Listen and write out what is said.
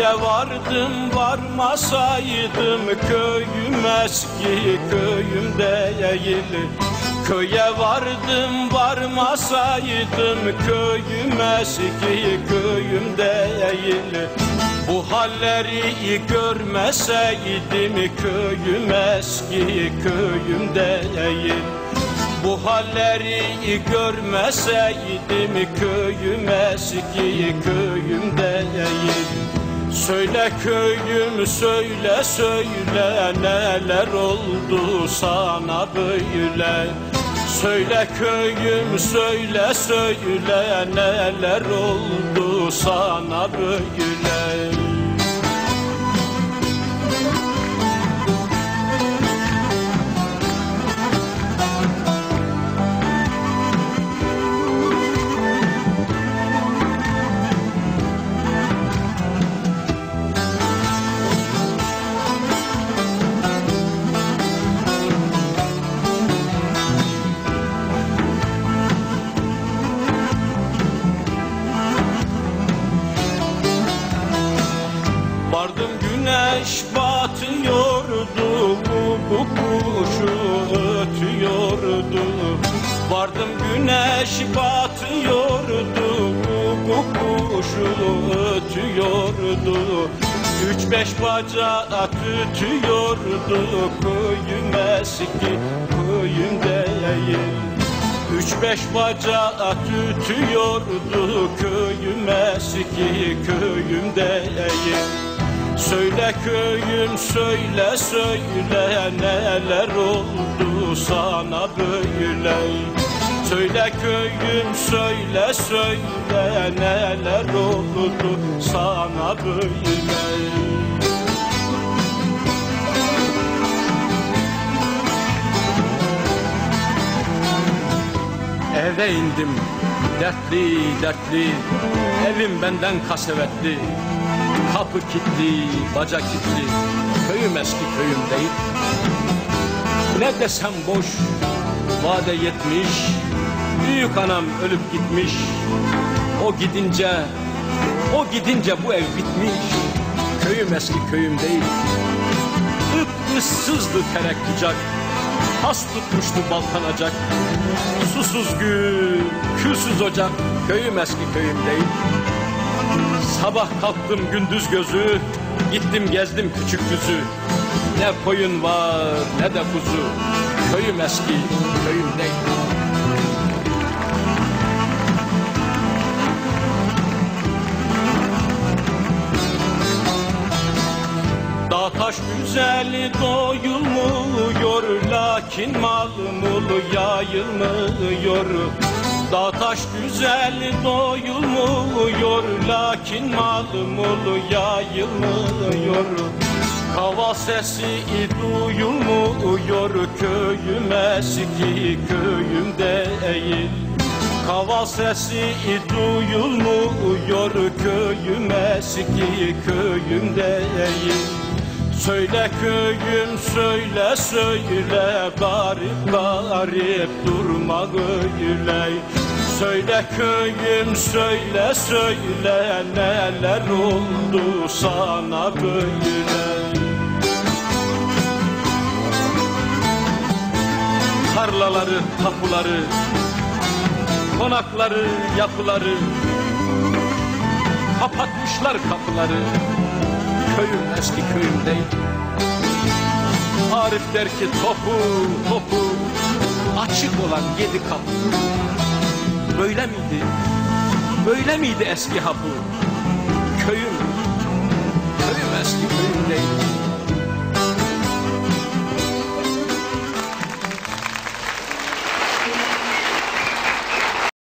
Köye vardım varmasaydım köyüm eski köyüm değil Köye vardım varmasaydım köyüm eski köyüm değil Bu halleri görmeseydim köyüm eski köyüm değil bu halleri görmeseydim köyüm eski köyüm değil Söyle köyüm söyle söyle neler oldu sana böyle? Söyle köyüm söyle söyle neler oldu sana böyle güneş batıyordu bu, kuşu ötüyordu. Vardım güneş batıyordu bu kuşu ötüyordu. Üç beş bacağı tütüyordu köyüm eski köyüm değil. Üç beş bacağı tütüyordu köyüm eski köyüm değil Söyle köyüm söyle söyle neler oldu sana böyle. Söyle köyüm söyle söyle neler oldu sana böyle. Eve indim dertli dertli. Evim benden kasevetli Kapı kilitli, baca kilitli Köyüm eski köyüm değil Ne desem boş Vade yetmiş Büyük anam ölüp gitmiş. O gidince O gidince bu ev bitmiş. Köyüm eski köyüm değil Ip ıssızdı terek bucak Has tutmuştu baltanacak Susuz gül, külsüz ocak. Köyüm eski köyüm değil Sabah kalktım gündüz gözü Gittim gezdim küçük düzü Ne koyun var ne de kuzu. Köyüm eski köyüm değil. Taş güzeli doyulmuyor Lakin mal mulu yayılmıyor Dağ taş güzeli doyulmuyor Lakin mal mulu yayılmıyor. Kava sesi duyulmuyor Köyüm eski köyüm değil. Kava sesi duyulmuyor Köyüm eski köyüm değil Söyle köyüm söyle söyle Garip garip durma öyle Söyle köyüm söyle söyle Neler oldu sana böyle. Tarlaları, tapuları Konakları, yapıları Kapatmışlar kapıları Köyüm eski köyüm değil Arif der ki topu topu Açık olan yedi kapı Böyle miydi? Böyle miydi eski hapı? Köyüm Köyüm eski köyüm değil